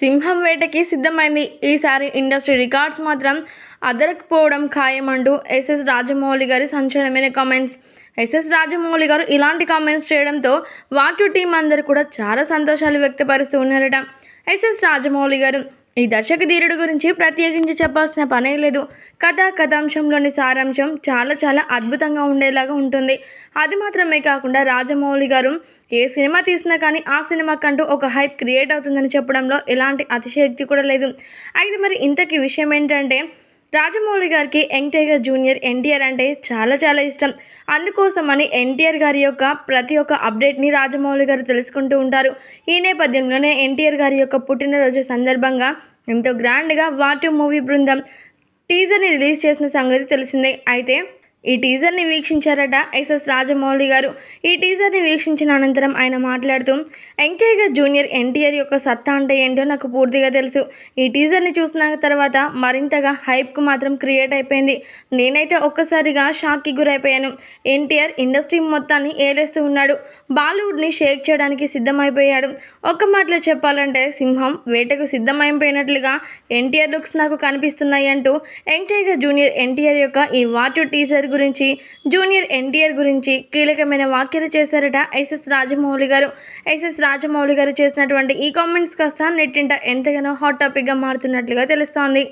సింహం వేటకి సిద్ధమైంది. ఈసారి ఇండస్ట్రీ రికార్డ్స్ మాత్రం అదరకపోవడం ఖాయమంటూ ఎస్ఎస్ రాజమౌళి గారి సంచలనమైన కామెంట్స్. ఎస్ఎస్ రాజమౌళి గారు ఇలాంటి కామెంట్స్ చేయడంతో వాచు టీం అందరూ కూడా చాలా సంతోషాలు వ్యక్తపరుస్తూ ఉన్నారట. ఎస్ఎస్ రాజమౌళి గారు ఈ దర్శక ధీరుడు గురించి ప్రత్యేకించి చెప్పాల్సిన పనే లేదు. కథా కథాంశంలోని సారాంశం చాలా చాలా అద్భుతంగా ఉండేలాగా ఉంటుంది. అది మాత్రమే కాకుండా రాజమౌళి గారు ఏ సినిమా తీసినా కానీ ఆ సినిమాకంటూ ఒక హైప్ క్రియేట్ అవుతుందని చెప్పడంలో ఎలాంటి అతిశయక్తి కూడా లేదు. అయితే మరి ఇంతకీ విషయం ఏంటంటే రాజమౌళి గారికి యంగ్ టైగర్ జూనియర్ ఎన్టీఆర్ అంటే చాలా చాలా ఇష్టం. అందుకోసమని ఎన్టీఆర్ గారి యొక్క ప్రతి ఒక్క అప్డేట్ని రాజమౌళి గారు తెలుసుకుంటూ ఉంటారు. ఈ నేపథ్యంలోనే ఎన్టీఆర్ గారి యొక్క పుట్టినరోజు సందర్భంగా ఎంతో గ్రాండ్గా వాటు మూవీ బృందం టీజర్ని రిలీజ్ చేసిన సంగతి తెలిసిందే. అయితే ఈ టీజర్ని వీక్షించారట ఎస్ఎస్ రాజమౌళి గారు. ఈ టీజర్ని వీక్షించిన అనంతరం ఆయన మాట్లాడుతూ యంగ్ జూనియర్ ఎన్టీఆర్ యొక్క సత్తా అంటే ఏంటో నాకు పూర్తిగా తెలుసు. ఈ టీజర్ని చూసిన తర్వాత మరింతగా హైప్కు మాత్రం క్రియేట్ అయిపోయింది. నేనైతే ఒక్కసారిగా షాక్కి గురైపోయాను. ఎన్టీఆర్ ఇండస్ట్రీ మొత్తాన్ని ఏలేస్తూ ఉన్నాడు. బాలీవుడ్ని షేక్ చేయడానికి సిద్ధమైపోయాడు. ఒక్క మాటలో చెప్పాలంటే సింహం వేటకు సిద్ధమైపోయినట్లుగా ఎన్టీఆర్ లుక్స్ నాకు కనిపిస్తున్నాయి అంటూ యంగ్ జూనియర్ ఎన్టీఆర్ యొక్క ఈ వాచు టీజర్ గురించి జూనియర్ ఎన్టీఆర్ గురించి కీలకమైన వ్యాఖ్యలు చేశారట ఎస్ఎస్ రాజమౌళి గారు. ఎస్ఎస్ రాజమౌళి గారు చేసినటువంటి ఈ కామెంట్స్ కాస్త నెట్టింట ఎంతగానో హాట్ టాపిక్గా మారుతున్నట్లుగా తెలుస్తోంది.